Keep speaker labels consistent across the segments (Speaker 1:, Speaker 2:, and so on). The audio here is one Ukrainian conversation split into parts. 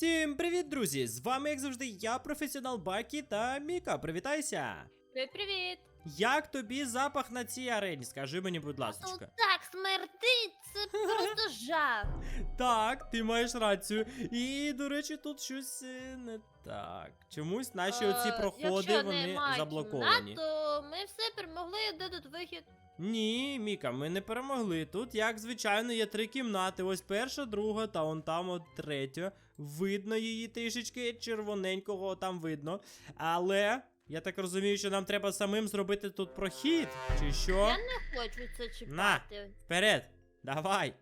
Speaker 1: Всім привіт, друзі! З вами, як завжди, я, професіонал Бакі та Міка. Привітайся!
Speaker 2: Привіт, привіт!
Speaker 1: Як тобі запах на цій арені? Скажи мені, будь ласка.
Speaker 2: так смердить, це просто жах.
Speaker 1: Так, ти маєш рацію. І, до речі, тут щось е, не так. Чомусь наші оці
Speaker 2: Е,
Speaker 1: проходи вони заблоковані.
Speaker 2: то ми все перемогли, де тут вихід.
Speaker 1: Ні, Міка, ми не перемогли. Тут, як звичайно, є три кімнати. Ось перша, друга та он там от третя. Видно її трішечки червоненького там видно. Але я так розумію, що нам треба самим зробити тут прохід. Чи що?
Speaker 2: Я не хочу це чіпати.
Speaker 1: Вперед! Давай!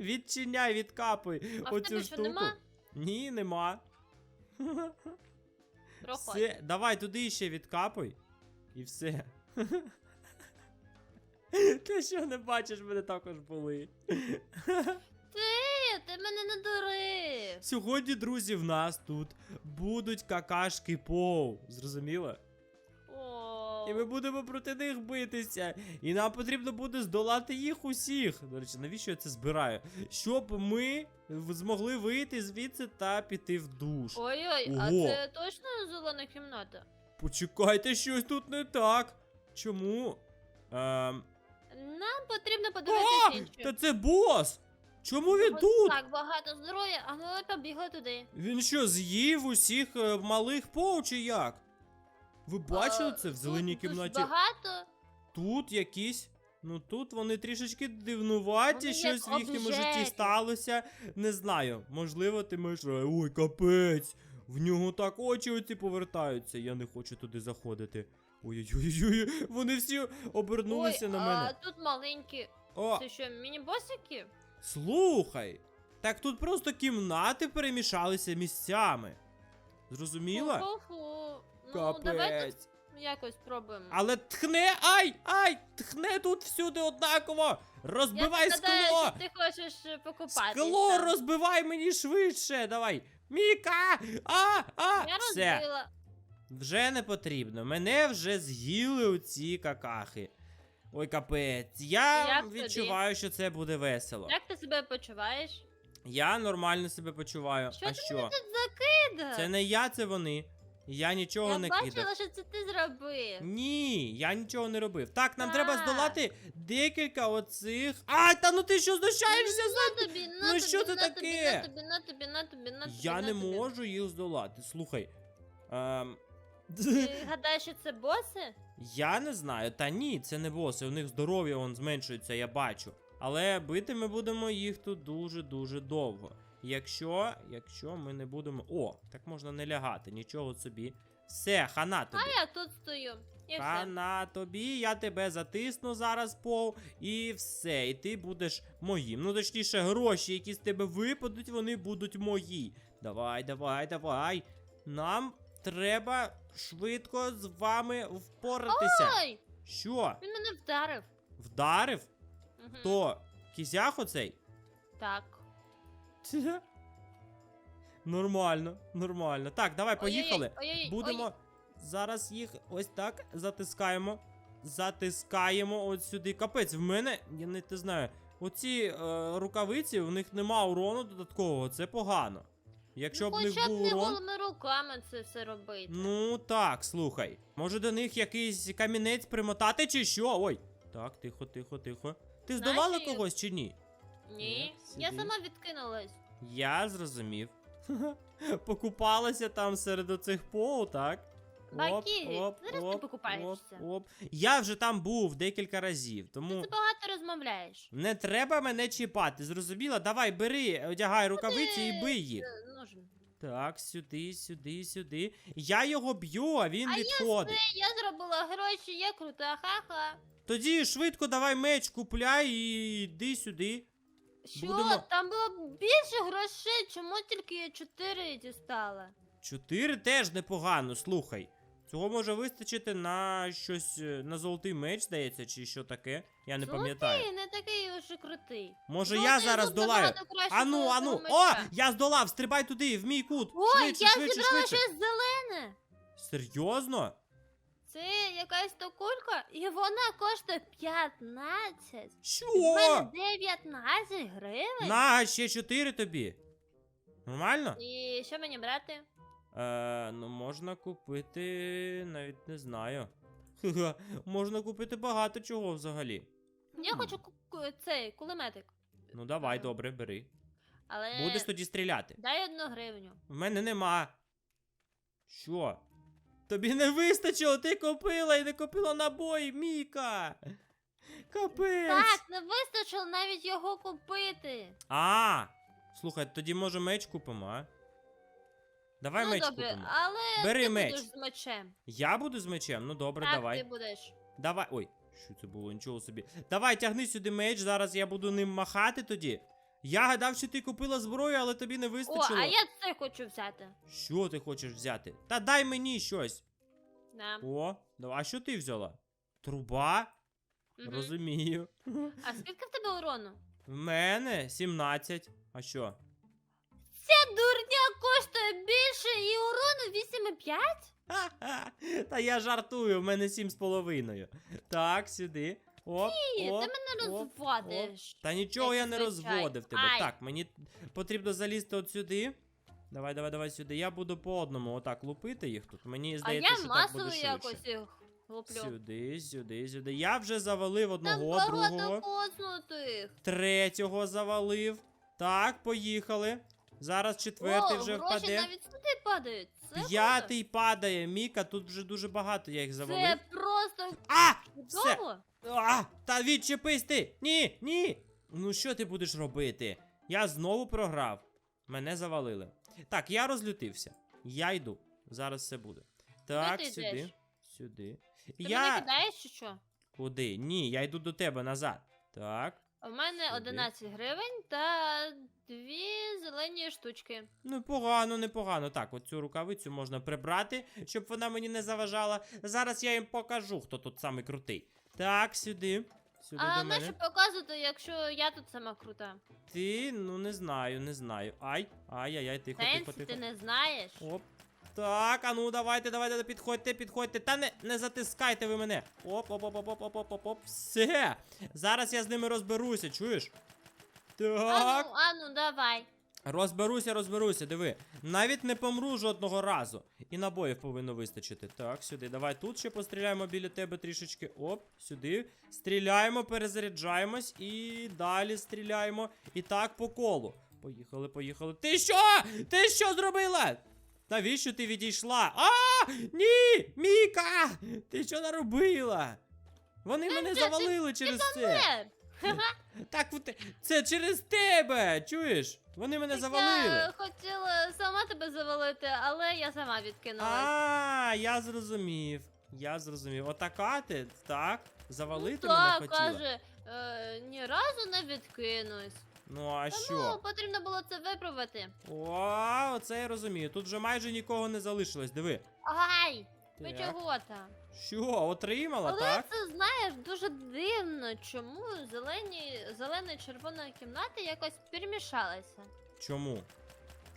Speaker 1: Відчиняй, відкапуй
Speaker 2: А в
Speaker 1: оцю штуку.
Speaker 2: нема?
Speaker 1: Ні, нема.
Speaker 2: Проходь.
Speaker 1: Все, давай туди ще відкапуй. І все. Ти що не бачиш, мене також були.
Speaker 2: Ти, ти мене не дури.
Speaker 1: Сьогодні, друзі, в нас тут будуть какашки пов. Зрозуміло?
Speaker 2: О,
Speaker 1: І ми будемо проти них битися. І нам потрібно буде здолати їх усіх. До речі, навіщо я це збираю? Щоб ми змогли вийти звідси та піти в душ.
Speaker 2: Ой-ой, а
Speaker 1: Ого.
Speaker 2: це точно зелена кімната?
Speaker 1: Почекайте, щось тут не так. Чому? Ем...
Speaker 2: Нам потрібно
Speaker 1: А,
Speaker 2: подивитися інше.
Speaker 1: та це бос! Чому він
Speaker 2: Ось
Speaker 1: тут?
Speaker 2: Так багато здоров'я, а ми побігли туди.
Speaker 1: Він що, з'їв усіх е, малих пов чи як? Ви бачили
Speaker 2: А,
Speaker 1: це в зеленій
Speaker 2: тут дуже
Speaker 1: кімнаті?
Speaker 2: Багато.
Speaker 1: Тут якісь. Ну тут вони трішечки дивнуваті,
Speaker 2: Вони
Speaker 1: щось
Speaker 2: як
Speaker 1: в їхньому житті
Speaker 2: обжеті.
Speaker 1: сталося. Не знаю. Можливо, ти маєш. ра- Ой, капець! В нього так очі оці повертаються. Я не хочу туди заходити. Ой-ой-ой, вони всі обернулися
Speaker 2: Ой,
Speaker 1: на
Speaker 2: а
Speaker 1: мене.
Speaker 2: тут маленькі.
Speaker 1: О,
Speaker 2: Це що, міні-босики?
Speaker 1: Слухай! Так тут просто кімнати перемішалися місцями. Зрозуміла?
Speaker 2: Фу-фу-фу. Ну, давайте
Speaker 1: Капець.
Speaker 2: якось спробуємо.
Speaker 1: Але тхне, ай, ай, тхне тут всюди однаково. Розбивай
Speaker 2: Я
Speaker 1: скло.
Speaker 2: що ти хочеш е, покупатися.
Speaker 1: Скло розбивай мені швидше. Давай. Міка! А, а!
Speaker 2: Я
Speaker 1: Все,
Speaker 2: розбила.
Speaker 1: вже не потрібно. Мене вже з'їли оці какахи. Ой, капець. Я
Speaker 2: Як тобі?
Speaker 1: відчуваю, що це буде весело.
Speaker 2: Як ти себе почуваєш?
Speaker 1: Я нормально себе почуваю.
Speaker 2: Що
Speaker 1: а
Speaker 2: ти
Speaker 1: що?
Speaker 2: Тут закида.
Speaker 1: Це не я, це вони. Я нічого
Speaker 2: Я
Speaker 1: не
Speaker 2: бачила,
Speaker 1: кидав.
Speaker 2: що це ти зробив.
Speaker 1: Ні, я нічого не робив. Так, нам треба
Speaker 2: Так.
Speaker 1: здолати декілька оцих. А, та ну ти що знущаєшся за
Speaker 2: На тобі, на
Speaker 1: Ну
Speaker 2: тобі,
Speaker 1: що це
Speaker 2: на тобі,
Speaker 1: таке?
Speaker 2: на тобі, на тобі, на тобі, на тобі.
Speaker 1: Я
Speaker 2: на
Speaker 1: не
Speaker 2: тобі.
Speaker 1: можу їх здолати. Слухай. Ем...
Speaker 2: Ти гадаєш, що це боси?
Speaker 1: Я не знаю, та ні, це не боси, у них здоров'я вон зменшується, я бачу. Але бити ми будемо їх тут дуже-дуже довго. Якщо, якщо ми не будемо. О, так можна не лягати, нічого собі. Все, хана тобі.
Speaker 2: А я тут стою. І все.
Speaker 1: Тобі, я тебе затисну зараз пов, і все, і ти будеш моїм. Ну, точніше, гроші, які з тебе випадуть, вони будуть мої. Давай, давай, давай. Нам треба швидко з вами впоратися.
Speaker 2: Ой,
Speaker 1: Що?
Speaker 2: він мене вдарив.
Speaker 1: Вдарив?
Speaker 2: Мгм.
Speaker 1: Хто? Кізях оцей?
Speaker 2: Так.
Speaker 1: Нормально, нормально. Так, давай, поїхали.
Speaker 2: Ой-ой-ой, ой-ой-ой,
Speaker 1: Будемо
Speaker 2: ой.
Speaker 1: зараз їх ось так затискаємо. Затискаємо от сюди. Капець, в мене, я не знаю. Оці е, рукавиці, у них нема урону додаткового, це погано. Якщо б в них
Speaker 2: Хоча
Speaker 1: був
Speaker 2: не
Speaker 1: урон.
Speaker 2: голими руками це все робити.
Speaker 1: Ну так, слухай. Може до них якийсь камінець примотати чи що? Ой. Так, тихо, тихо, тихо. Ти здолала
Speaker 2: Наші-
Speaker 1: когось чи ні?
Speaker 2: Ні,
Speaker 1: Ні,
Speaker 2: я сама відкинулась.
Speaker 1: Я зрозумів. Покупалася там серед оцих пол, так?
Speaker 2: Бакі, зараз ти покупаєшся.
Speaker 1: Оп, оп. Я вже там був декілька разів, тому
Speaker 2: Ти багато розмовляєш.
Speaker 1: не треба мене чіпати, зрозуміла? Давай, бери, одягай рукавиці і бий їх. Так, сюди, сюди, сюди. Я його б'ю, а він
Speaker 2: А я
Speaker 1: відходить.
Speaker 2: Все, я зробила гроші, я крута, ха-ха.
Speaker 1: Тоді швидко давай меч купляй і йди сюди.
Speaker 2: Що?
Speaker 1: Будемо-
Speaker 2: Там було більше грошей, чому тільки я чотири дістала?
Speaker 1: Чотири теж непогано, слухай. Цього може вистачити на щось, е, на золотий меч, здається, чи що таке. Я не пам'ятаю.
Speaker 2: Ти не такий і крутий.
Speaker 1: Може
Speaker 2: Золотий
Speaker 1: я зараз долаю. Ану, ану. О! Я здолав! Стрибай туди, в мій кут!
Speaker 2: Ой,
Speaker 1: швидше,
Speaker 2: я
Speaker 1: швидше,
Speaker 2: зібрала
Speaker 1: швидше.
Speaker 2: щось зелене.
Speaker 1: Серйозно?
Speaker 2: Це якась то кулька, і вона коштує 15.
Speaker 1: Що?
Speaker 2: В мене 19 гривень.
Speaker 1: На, ще чотири тобі. Нормально?
Speaker 2: І що мені брати?
Speaker 1: Е, ну можна купити. навіть не знаю. Ха-ха, можна купити багато чого взагалі.
Speaker 2: Я
Speaker 1: Хм.
Speaker 2: хочу ку- ку- цей кулеметик.
Speaker 1: Ну давай,
Speaker 2: Е.
Speaker 1: добре, бери.
Speaker 2: Але
Speaker 1: Будеш тоді стріляти.
Speaker 2: дай одну гривню.
Speaker 1: В мене нема. Що? Тобі не вистачило, ти купила і не купила набої, Міка. Капець.
Speaker 2: Так, не вистачило навіть його купити.
Speaker 1: А, слухай, тоді може меч купимо, а? Давай
Speaker 2: ну
Speaker 1: меч
Speaker 2: добре,
Speaker 1: купимо.
Speaker 2: але
Speaker 1: Бери
Speaker 2: ти
Speaker 1: меч.
Speaker 2: будеш з мечем.
Speaker 1: Я буду з мечем? Ну добре,
Speaker 2: так,
Speaker 1: давай.
Speaker 2: ти будеш.
Speaker 1: Давай. Ой, що це було, нічого собі. Давай, тягни сюди меч, зараз я буду ним махати тоді. Я гадав, що ти купила зброю, але тобі не
Speaker 2: О,
Speaker 1: вистачило.
Speaker 2: а я це хочу взяти.
Speaker 1: Що ти хочеш взяти? Та дай мені щось.
Speaker 2: Да.
Speaker 1: О, давай, а що ти взяла? Труба?
Speaker 2: Мгм.
Speaker 1: Розумію.
Speaker 2: А скільки в тебе урону?
Speaker 1: В мене 17. А що?
Speaker 2: Ця дурня більше і урону 8,5?
Speaker 1: Ха-ха. Та я жартую, в мене 7,5. Так, сюди. Оп,
Speaker 2: Ні,
Speaker 1: оп.
Speaker 2: ти мене
Speaker 1: оп,
Speaker 2: розводиш.
Speaker 1: Та нічого я не розводив тебе.
Speaker 2: Ай.
Speaker 1: Так, мені потрібно залізти от сюди. Давай, давай, давай сюди. Я буду по одному отак лупити їх тут. Мені
Speaker 2: А
Speaker 1: здається,
Speaker 2: я
Speaker 1: що так буде
Speaker 2: масово
Speaker 1: швидше.
Speaker 2: якось їх луплю.
Speaker 1: Сюди, сюди, сюди. Я вже завалив
Speaker 2: Там
Speaker 1: одного,
Speaker 2: багато
Speaker 1: другого,
Speaker 2: коснутих.
Speaker 1: третього завалив. Так, поїхали. Зараз четвертий
Speaker 2: О,
Speaker 1: вже
Speaker 2: гроші
Speaker 1: впаде.
Speaker 2: навіть сюди падають. Це круто.
Speaker 1: П'ятий падає. Міка, тут вже дуже багато я їх завалив.
Speaker 2: Це просто
Speaker 1: А! Все!
Speaker 2: чудово.
Speaker 1: А! Та відчепись ти! Ні, ні! Ну що ти будеш робити? Я знову програв. Мене завалили. Так, я розлютився. Я йду. Зараз все буде. Так,
Speaker 2: ти
Speaker 1: сюди.
Speaker 2: йдеш?
Speaker 1: Сюди.
Speaker 2: Ти
Speaker 1: я.
Speaker 2: мене кидаєш чи що?
Speaker 1: Куди? Ні, я йду до тебе назад. Так.
Speaker 2: У мене
Speaker 1: Сюди.
Speaker 2: 11 гривень та дві зелені штучки.
Speaker 1: Ну, погано, непогано. Так, оцю рукавицю можна прибрати, щоб вона мені не заважала. Зараз я їм покажу, хто тут самий крутий. Так, сюди. Сюди
Speaker 2: а
Speaker 1: до мене.
Speaker 2: нащо показувати, якщо я тут сама крута?
Speaker 1: Ти, ну не знаю, не знаю. Ай, ай-яй-яй, тихо, тихо,
Speaker 2: Сенсі
Speaker 1: тихо.
Speaker 2: ти не знаєш?
Speaker 1: Оп. Так, а ну давайте, давайте, підходьте, підходьте. Та не, не затискайте ви мене. Оп, оп, оп, оп, оп, оп, оп, оп, оп. Все. Зараз я з ними розберуся, чуєш? Так.
Speaker 2: Ану, ану, давай.
Speaker 1: Розберуся, розберуся, диви. Навіть не помру жодного разу. І набоїв повинно вистачити. Так, сюди. Давай тут ще постріляємо біля тебе трішечки. Оп, сюди. Стріляємо, перезаряджаємось і далі стріляємо. І так по колу. Поїхали, поїхали. Ти що? Ти що зробила? Навіщо ти відійшла? А! Ні! Міка! Ти що наробила? Вони мене завалили через це. Так, от це через тебе, чуєш? Вони мене
Speaker 2: так
Speaker 1: завалили.
Speaker 2: Я хотіла сама тебе завалити, але я сама відкинулась.
Speaker 1: А, я зрозумів. Я зрозумів. Отака ти, так? Завалити
Speaker 2: ну,
Speaker 1: мене
Speaker 2: так,
Speaker 1: хотіла.
Speaker 2: каже, е, ні разу не відкинусь.
Speaker 1: Ну а
Speaker 2: Тому
Speaker 1: що?
Speaker 2: потрібно було це виправити.
Speaker 1: О, оце я розумію. Тут вже майже нікого не залишилось. Диви.
Speaker 2: Ай! Ви
Speaker 1: Так.
Speaker 2: чого там?
Speaker 1: Що, отримала,
Speaker 2: Але
Speaker 1: так?
Speaker 2: це знаєш дуже дивно, чому зелені, зелена і червона кімната якось перемішалися.
Speaker 1: Чому?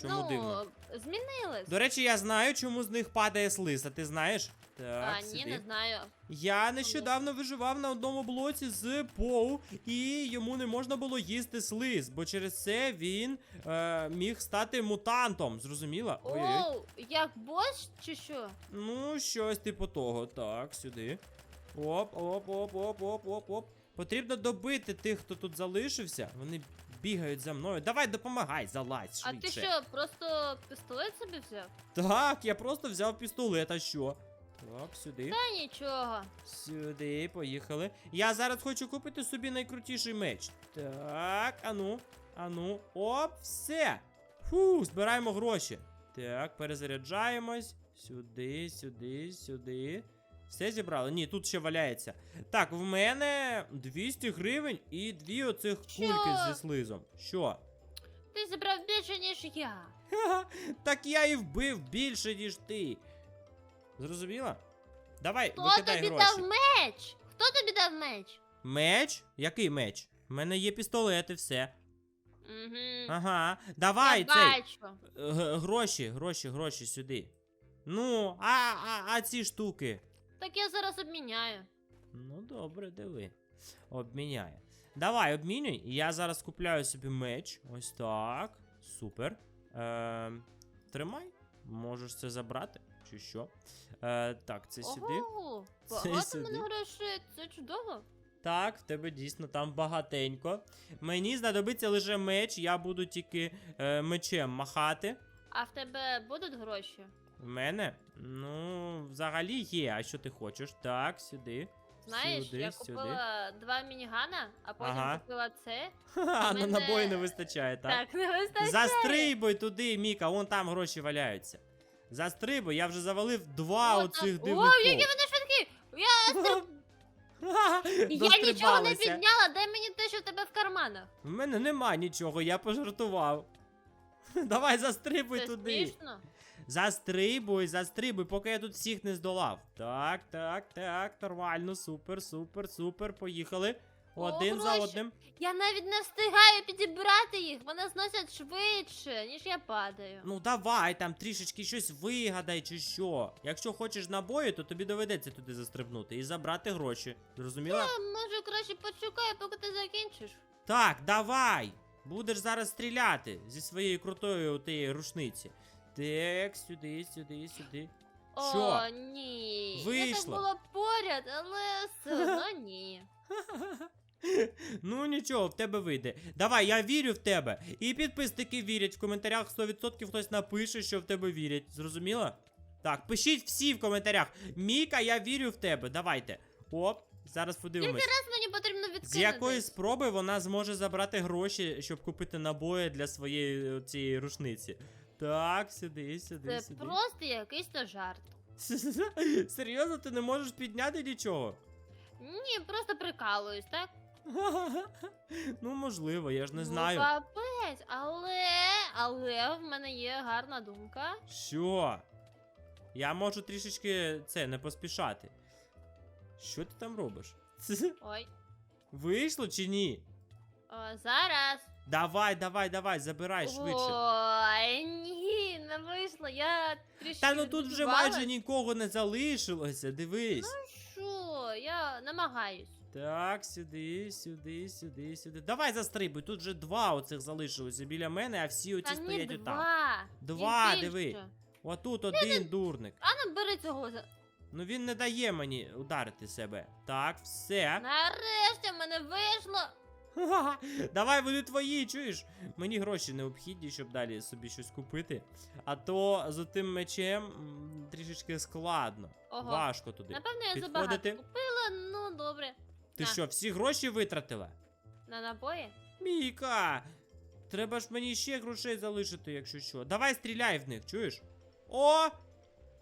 Speaker 1: Чому
Speaker 2: ну,
Speaker 1: дивно?
Speaker 2: змінились.
Speaker 1: До речі, я знаю, чому з них падає слиз, а ти знаєш? Так,
Speaker 2: а, ні,
Speaker 1: сюди.
Speaker 2: не знаю.
Speaker 1: Я нещодавно виживав на одному блоці з Поу, і йому не можна було їсти слиз, бо через це він е, міг стати мутантом. Зрозуміла? Ой-ой.
Speaker 2: Оу, як борщ чи що?
Speaker 1: Ну, щось типу того. Так, сюди. Оп, оп, оп, оп, оп, оп, оп. Потрібно добити тих, хто тут залишився. Вони бігають за мною. Давай допомагай, залазь
Speaker 2: А
Speaker 1: швидше.
Speaker 2: ти що, просто пістолет собі взяв?
Speaker 1: Так, я просто взяв пістолет, а що? Так, сюди.
Speaker 2: Та нічого.
Speaker 1: Сюди, поїхали. Я зараз хочу купити собі найкрутіший меч. Так, ану, ану. Оп, все. Фу, збираємо гроші. Так, перезаряджаємось. Сюди, сюди, сюди. Все зібрали? Ні, тут ще валяється. Так, в мене 200 гривень і дві оцих
Speaker 2: Що?
Speaker 1: кульки зі слизом. Що?
Speaker 2: Ти зібрав більше, ніж я.
Speaker 1: Ха-ха, так я і вбив більше, ніж ти. Зрозуміла? Давай,
Speaker 2: Хто
Speaker 1: викидай
Speaker 2: тобі
Speaker 1: гроші.
Speaker 2: дав меч? Хто тобі дав меч?
Speaker 1: Меч? Який меч? У мене є пістолет і все.
Speaker 2: Угу.
Speaker 1: Ага. Давай
Speaker 2: я
Speaker 1: цей.
Speaker 2: бачу.
Speaker 1: г- Гроші, гроші, гроші сюди. Ну, а, а, а ці штуки.
Speaker 2: Так я зараз обміняю.
Speaker 1: Ну, добре, диви. Обміняє. Давай, обмінюй. Я зараз купляю собі меч. Ось так. Супер. Е, тримай. Можеш це забрати, чи що. Е, так, це сюди.
Speaker 2: Ого,
Speaker 1: Це
Speaker 2: багато
Speaker 1: сюди.
Speaker 2: мене грошей, це чудово.
Speaker 1: Так, в тебе дійсно там багатенько. Мені знадобиться лише меч, я буду тільки е, мечем махати.
Speaker 2: А в тебе будуть гроші?
Speaker 1: В мене? Ну, взагалі є. А що ти хочеш? Так, сюди.
Speaker 2: Знаєш,
Speaker 1: Сюди,
Speaker 2: я
Speaker 1: сюди.
Speaker 2: два мінігана, а потім
Speaker 1: Ага.
Speaker 2: купила це.
Speaker 1: Ха, на набої не вистачає, так?
Speaker 2: Так, не вистачає.
Speaker 1: Застрибуй туди, Міка, вон там гроші валяються. Застрибуй, я вже завалив два
Speaker 2: О,
Speaker 1: оцих
Speaker 2: так.
Speaker 1: дивних.
Speaker 2: О, які вони швидкі! Я, я нічого не підняла, дай мені те, що в тебе в карманах.
Speaker 1: В мене нема нічого, я пожартував. Давай застрибуй
Speaker 2: Це
Speaker 1: туди.
Speaker 2: смішно.
Speaker 1: Застрибуй, застрибуй, поки я тут всіх не здолав. Так, так, так, нормально, супер, супер, супер. Поїхали.
Speaker 2: О,
Speaker 1: Один за
Speaker 2: гроші.
Speaker 1: одним.
Speaker 2: Я навіть не встигаю підібрати їх, вони зносять швидше, ніж я падаю.
Speaker 1: Ну давай там трішечки щось вигадай чи що. Якщо хочеш набої, то тобі доведеться туди застрибнути і забрати гроші. Зрозуміла?
Speaker 2: Я, може краще почекаю, поки ти закінчиш.
Speaker 1: Так, давай! Будеш зараз стріляти зі своєї крутої тієї рушниці. Так, сюди, сюди, сюди.
Speaker 2: О,
Speaker 1: Що?
Speaker 2: ні. Я
Speaker 1: Вийшло.
Speaker 2: так була поряд, але все одно ні.
Speaker 1: Ну нічого, в тебе вийде. Давай, я вірю в тебе. І підписники вірять. В коментарях 100% хтось напише, що в тебе вірять. Зрозуміло? Так, пишіть всі в коментарях. Міка, я вірю в тебе. Давайте. Оп, зараз подивимось.
Speaker 2: Зараз мені потрібно відкинути.
Speaker 1: З якої спроби вона зможе забрати гроші, щоб купити набої для своєї е, цієї рушниці. Так, сюди, сюди,
Speaker 2: Це
Speaker 1: сюди.
Speaker 2: просто якийсь то жарт.
Speaker 1: Серйозно, ти не можеш підняти нічого?
Speaker 2: Ні, просто прикалуюсь, так?
Speaker 1: Ну, можливо, я ж не
Speaker 2: Ну,
Speaker 1: знаю.
Speaker 2: капець, але, але в мене є гарна думка.
Speaker 1: Що? Я можу трішечки це не поспішати. Що ти там робиш?
Speaker 2: Ой,
Speaker 1: Вийшло чи ні?
Speaker 2: о, зараз.
Speaker 1: Давай, давай, давай, забирай швидше.
Speaker 2: Ой, ні, не вийшло. Я трішки.
Speaker 1: Та ну тут вже
Speaker 2: відбивалась.
Speaker 1: майже нікого не залишилося, дивись.
Speaker 2: Ну що, я намагаюсь.
Speaker 1: Так, сюди, сюди, сюди, сюди. Давай застрибуй, тут вже два оцих залишилося біля мене, а всі оці
Speaker 2: Та ні,
Speaker 1: стоять отам.
Speaker 2: два.
Speaker 1: Два,
Speaker 2: І
Speaker 1: диви.
Speaker 2: більше.
Speaker 1: Отут один дурник.
Speaker 2: А ну бери цього. за-
Speaker 1: Ну він не дає мені ударити себе. Так, все.
Speaker 2: Нарешті в мене вийшло.
Speaker 1: Ха-ха. Давай вони твої, чуєш? Мені гроші необхідні, щоб далі собі щось купити. А то з тим мечем м, трішечки складно.
Speaker 2: Ого.
Speaker 1: Важко туди.
Speaker 2: Напевно, я
Speaker 1: Підходити?
Speaker 2: забагато купила, ну добре.
Speaker 1: Ти
Speaker 2: На.
Speaker 1: що, всі гроші витратила?
Speaker 2: На набої?
Speaker 1: Міка! Треба ж мені ще грошей залишити, якщо що. Давай стріляй в них, чуєш? О!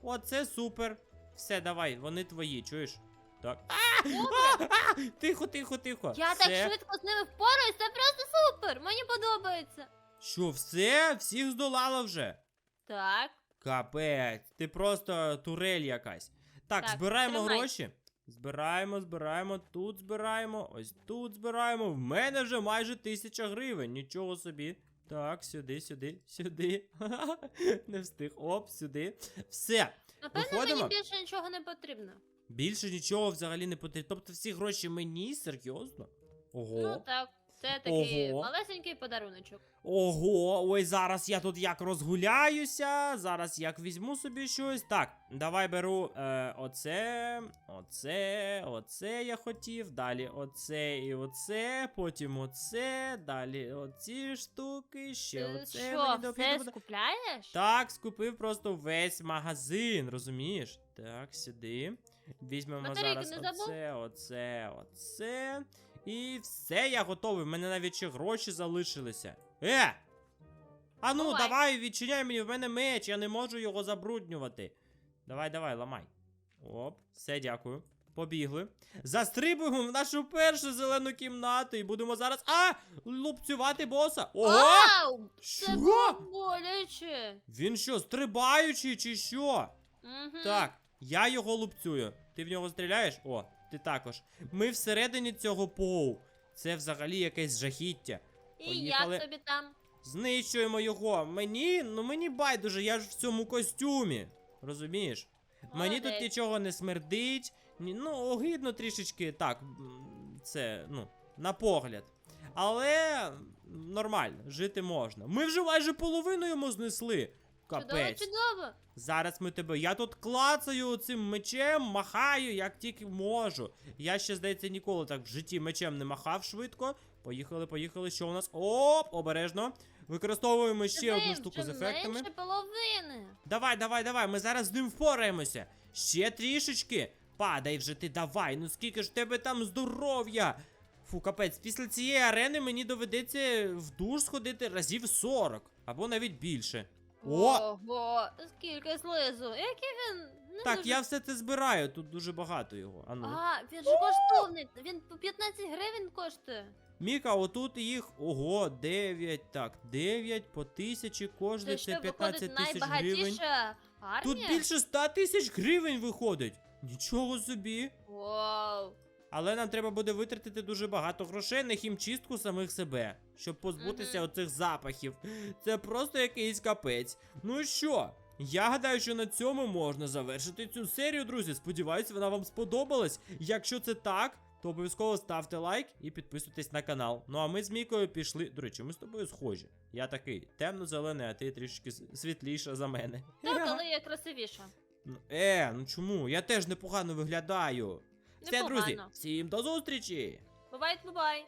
Speaker 1: Оце супер. Все, давай, вони твої, чуєш? Так. А! А! А! Тихо, тихо, тихо.
Speaker 2: Я
Speaker 1: все.
Speaker 2: так швидко з ними впораюсь, це просто супер! Мені подобається.
Speaker 1: Що, все? Всіх здолала вже?
Speaker 2: Так.
Speaker 1: Капець, ти просто турель якась. Так,
Speaker 2: Так,
Speaker 1: збираємо
Speaker 2: тримай.
Speaker 1: гроші. Збираємо, збираємо, тут збираємо, ось тут збираємо. В мене вже майже тисяча гривень. Нічого собі. Так, сюди, сюди, сюди. Не встиг. Оп, сюди. Все.
Speaker 2: Напевно,
Speaker 1: Виходимо?
Speaker 2: мені більше нічого не потрібно.
Speaker 1: Більше нічого взагалі не потрібно. Тобто всі гроші мені? Серйозно? Ого.
Speaker 2: Ну так, це такий
Speaker 1: Ого.
Speaker 2: малесенький подаруночок.
Speaker 1: Ого, ой, зараз я тут як розгуляюся, зараз як візьму собі щось. Так, давай беру е, оце, оце, оце я хотів, далі оце і оце, потім оце, далі оці штуки, ще
Speaker 2: Ти
Speaker 1: оце.
Speaker 2: що,
Speaker 1: необхідно
Speaker 2: все
Speaker 1: буде.
Speaker 2: скупляєш?
Speaker 1: Так, скупив просто весь магазин, розумієш? Так, сюди. Візьмемо
Speaker 2: Батарейки
Speaker 1: зараз
Speaker 2: забув?
Speaker 1: оце, оце, оце. І все, я готовий. В мене навіть ще гроші залишилися. Е! А ну,
Speaker 2: Бувай.
Speaker 1: давай, відчиняй мені, в мене меч, я не можу його забруднювати. Давай, давай, ламай. Оп, все, дякую. Побігли. Застрибуємо в нашу першу зелену кімнату і будемо зараз. А! Лупцювати боса. Ого!
Speaker 2: Ау! Це
Speaker 1: Що?
Speaker 2: було боляче.
Speaker 1: Він що, стрибаючий чи що?
Speaker 2: Мгм.
Speaker 1: Так, я його лупцюю. Ти в нього стріляєш? О, ти також. Ми всередині цього поу. Це взагалі якесь жахіття.
Speaker 2: І
Speaker 1: поїхали.
Speaker 2: як тобі там?
Speaker 1: Знищуємо його. Мені, ну мені байдуже, я ж в цьому костюмі. Розумієш? Мені тут нічого не смердить. Ні, ну, огидно трішечки так. Це, ну, на погляд. Але нормально, жити можна. Ми вже майже половину йому знесли.
Speaker 2: Чудово,
Speaker 1: Капець.
Speaker 2: чудово.
Speaker 1: Зараз ми тебе. Я тут клацаю цим мечем, махаю, як тільки можу. Я ще, здається, ніколи так в житті мечем не махав швидко. Поїхали, поїхали. Що у нас? Оп, обережно. Використовуємо ще одну штуку з ефектами.
Speaker 2: менше половини.
Speaker 1: Давай, давай, давай, ми зараз з ним впораємося. Ще трішечки. Падай вже ти, давай. Ну скільки ж в тебе там здоров'я. Фу, капець, після цієї арени мені доведеться в душ сходити разів 40, або навіть більше. О!
Speaker 2: Ого, скільки слизу. Який він не
Speaker 1: Так,
Speaker 2: дуже...
Speaker 1: я все це збираю, тут дуже багато його. Ану.
Speaker 2: А, він же коштовний. Він по 15 гривень коштує.
Speaker 1: Міка, отут їх. Ого, 9. Так, 9 по тисячі, кожний
Speaker 2: Це
Speaker 1: це 15 тисяч гривень.
Speaker 2: армія?
Speaker 1: Тут більше 100 тисяч гривень виходить. Нічого собі.
Speaker 2: Вау.
Speaker 1: Але нам треба буде витратити дуже багато грошей на хімчистку самих себе, щоб позбутися оцих запахів. Це просто якийсь капець. Ну і що? Я гадаю, що на цьому можна завершити цю серію, друзі. Сподіваюсь, вона вам сподобалась. Якщо це так, то обов'язково ставте лайк і підписуйтесь на канал. Ну а ми з Мікою пішли. До речі, ми з тобою схожі. Я такий темно-зелений, а ти трішки світліша за мене.
Speaker 2: Так, але я красивіша.
Speaker 1: Ну, Е, ну чому? Я теж непогано виглядаю. Все, друзі, всім до зустрічі!
Speaker 2: Бувай, бувай.